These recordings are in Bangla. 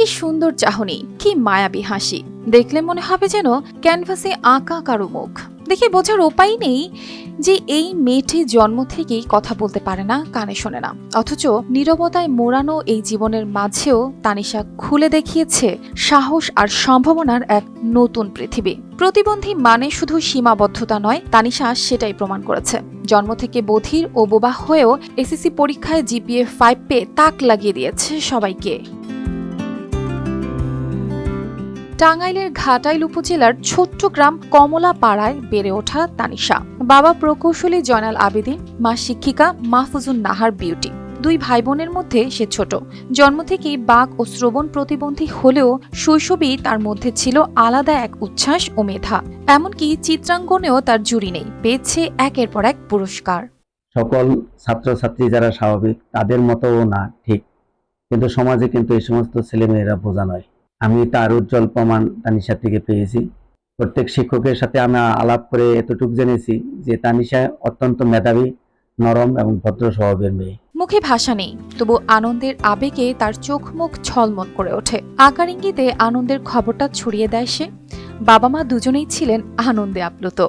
কি সুন্দর চাহনি, কি মায়াবী হাসি। দেখলে মনে হবে যেন ক্যানভাসে আঁকা কারও মুখ। দেখে বোঝার উপায় নেই যে এই মেয়েটি জন্ম থেকেই কথা বলতে পারে না, কানে শোনে না। অথচ নীরবতায় মোড়ানো এই জীবনের মাঝেও তানিশা খুলে দেখিয়েছে সাহস আর সম্ভাবনার এক নতুন পৃথিবী। প্রতিবন্ধী মানে শুধু সীমাবদ্ধতা নয়, তানিশা সেটাই প্রমাণ করেছে। জন্ম থেকে বধির ও বোবা হয়েও এসএসসি পরীক্ষায় জিপিএ ফাইভ পেয়ে তাক লাগিয়ে দিয়েছে সবাইকে। টাঙ্গাইলের ঘাটাইল উপজেলার ছোট্ট গ্রাম কমলা পাড়ায় বেড়ে ওঠা তানিশা। বাবা প্রকৌশলী জয়নাল আবেদিন মা শিক্ষিকা মাহফুজুন নাহার বিউটি। দুই ভাই বোনের মধ্যে সে ছোট। জন্ম থেকেই বাক ও শ্রবণ প্রতিবন্ধী হলেও শৈশবেই তার মধ্যে ছিল আলাদা এক উচ্ছ্বাস ও মেধা। এমনকি চিত্রাঙ্গনেও তার জুড়ি নেই। পেয়েছে একের পর এক পুরস্কার। সকল ছাত্রছাত্রী যারা স্বাভাবিক, তাদের মতও না, ঠিক। কিন্তু সমাজে কিন্তু এই সমস্ত ছেলেমেয়েরা বোঝা নয়। আমি তার উজ্জ্বল প্রমাণ তানিশা থেকে পেয়েছি। প্রত্যেক শিক্ষকের সাথে আমি আলাপ করে এতটুকু জেনেছি যে তানিশা অত্যন্ত মেধাবী নরম এবং ভদ্র স্বভাবের মেয়ে। মুখে ভাষা নেই তবু আনন্দের আবেগে তার চোখ মুখ ছলমল করে ওঠে। আকার ইঙ্গিতে আনন্দের খবরটা ছড়িয়ে দেয় সে। বাবা মা দুজনেই ছিলেন আনন্দে আপ্লুত।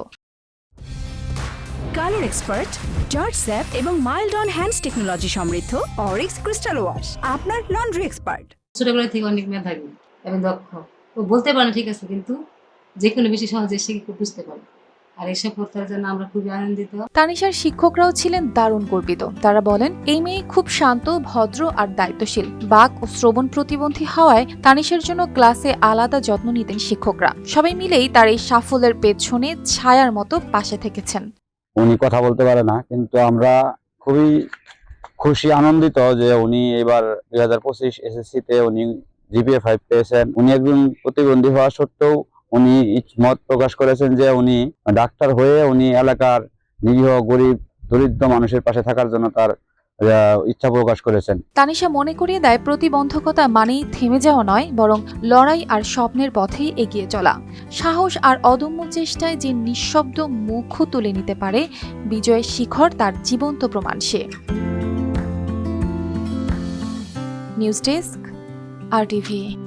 কালার এক্সপার্ট জর্জ স্যাপ এবং মাইল্ড অন হ্যান্ডস টেকনোলজি সমৃদ্ধ অরিক্স ক্রিস্টাল ওয়াশ আপনার লন্ড্রি এক্সপার্ট। ছোটবেলা থেকে অনেক মেধাবী। এবং দক্ষ। ও বলতে পারে ঠিক আছে কিন্তু যে কোনো বেশি সহজে সে খুব বুঝতে পারে আর জন্য আমরা খুবই আনন্দিত। তানিশার শিক্ষকরাও ছিলেন দারুণ গর্বিত। তারা বলেন এই মেয়ে খুব শান্ত ভদ্র আর দায়িত্বশীল। বাক ও শ্রবণ প্রতিবন্ধী হওয়ায় তানিশার জন্য ক্লাসে আলাদা যত্ন নিতেন শিক্ষকরা। সবাই মিলেই তার এই সাফল্যের পেছনে ছায়ার মতো পাশে থেকেছেন। উনি কথা বলতে পারে না কিন্তু আমরা খুবই খুশি আনন্দিত যে উনি এবার দুই হাজার পঁচিশ এসএসসিতে উনি জিপিএ ফাইভ পেয়েছেন। উনি একজন প্রতিবন্ধী হওয়া সত্ত্বেও উনি মত প্রকাশ করেছেন যে উনি ডাক্তার হয়ে উনি এলাকার নিরীহ, গরিব, দরিদ্র মানুষের পাশে থাকার জন্য তার ইচ্ছা প্রকাশ করেছেন। তানিশা মনে করিয়ে দেয়, প্রতিবন্ধকতা মানেই থেমে যাওয়া নয়, বরং লড়াই আর স্বপ্নের পথেই এগিয়ে চলা। সাহস আর অদম্য চেষ্টায় যে নিঃশব্দ মুখ তুলে নিতে পারে, বিজয়ের শিখর তার জীবন্ত প্রমাণ সে। News desk. RTV.